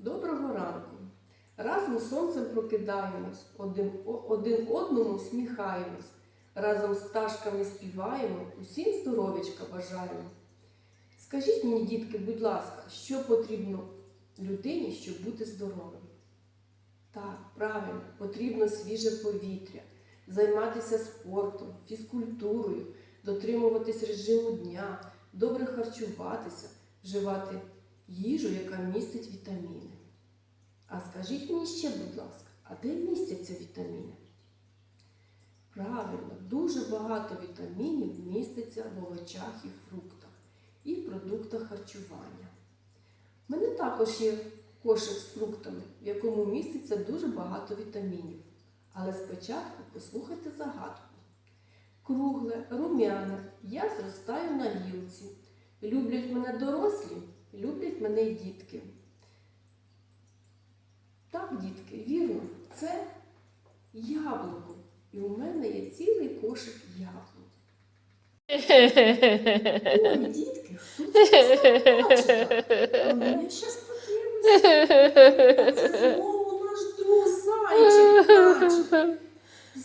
Доброго ранку! Разом з сонцем прокидаємось, один, один одному усміхаємось, разом з пташками співаємо, усім здоров'ячка бажаємо. Скажіть мені, дітки, будь ласка, що потрібно людині, щоб бути здоровим? Так, правильно, потрібно свіже повітря, займатися спортом, фізкультурою, дотримуватись режиму дня, добре харчуватися, вживати їжу, яка містить вітаміни. А скажіть мені ще, будь ласка, а де містяться вітаміни? Правильно, дуже багато вітамінів міститься в овочах і фруктах, і в продуктах харчування. У мене також є кошик з фруктами, в якому міститься дуже багато вітамінів. Але спочатку послухайте загадку. Кругле, румяне, я зростаю на гілці. Люблять мене дорослі, люблять мене й дітки. Так, дітки, вірно, це яблуко. І у мене є цілий кошик яблук. Ой, дітки, хто це плаче? А мені щас подивлюся. Це знову наш друг зайчик.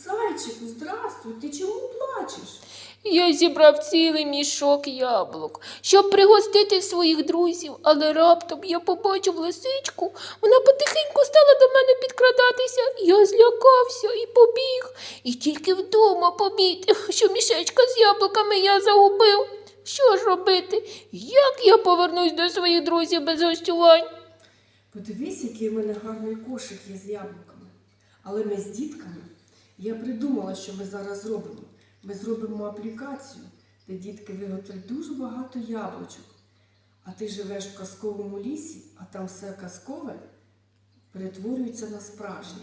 Зайчику, здравствуй, ти чому плачеш? Я зібрав цілий мішок яблук, щоб пригостити своїх друзів, але раптом я побачив лисичку. Вона потихеньку стала до мене підкрадатися. Я злякався і побіг. І тільки вдома помітив, що мішечка з яблуками я загубив. Що ж робити? Як я повернусь до своїх друзів без гостювань? Подивись, який у мене гарний кошик є з яблуками. Але ми з дітками, я придумала, що ми зараз зробимо. Ми зробимо аплікацію, де дітки виготовлять дуже багато яблучок. А ти живеш в казковому лісі, а там все казкове перетворюється на справжнє.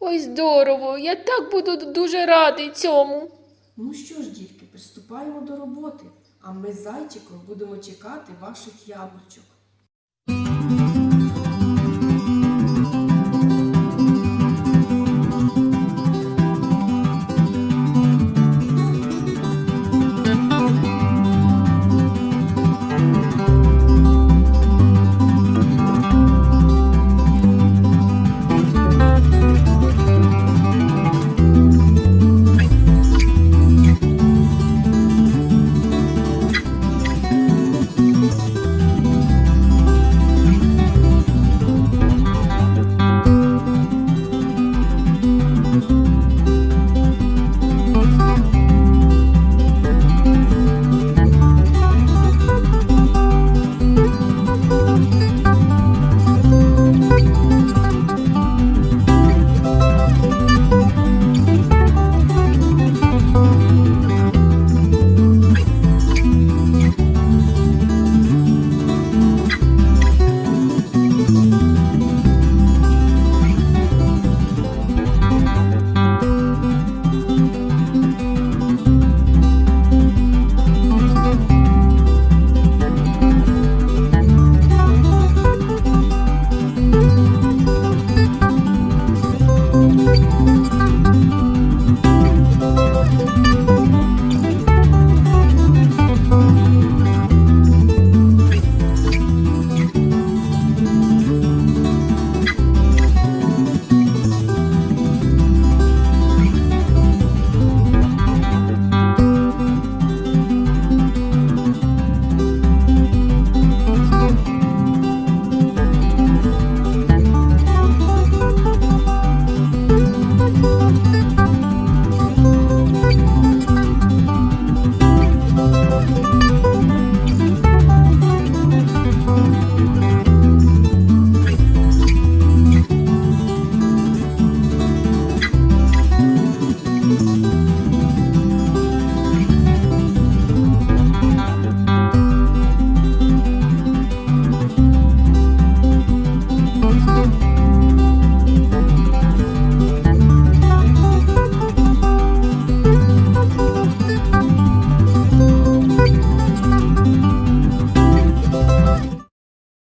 Ой, здорово! Я так буду дуже радий цьому. Ну що ж, дітки, приступаємо до роботи, а ми з зайчиком будемо чекати ваших яблучок.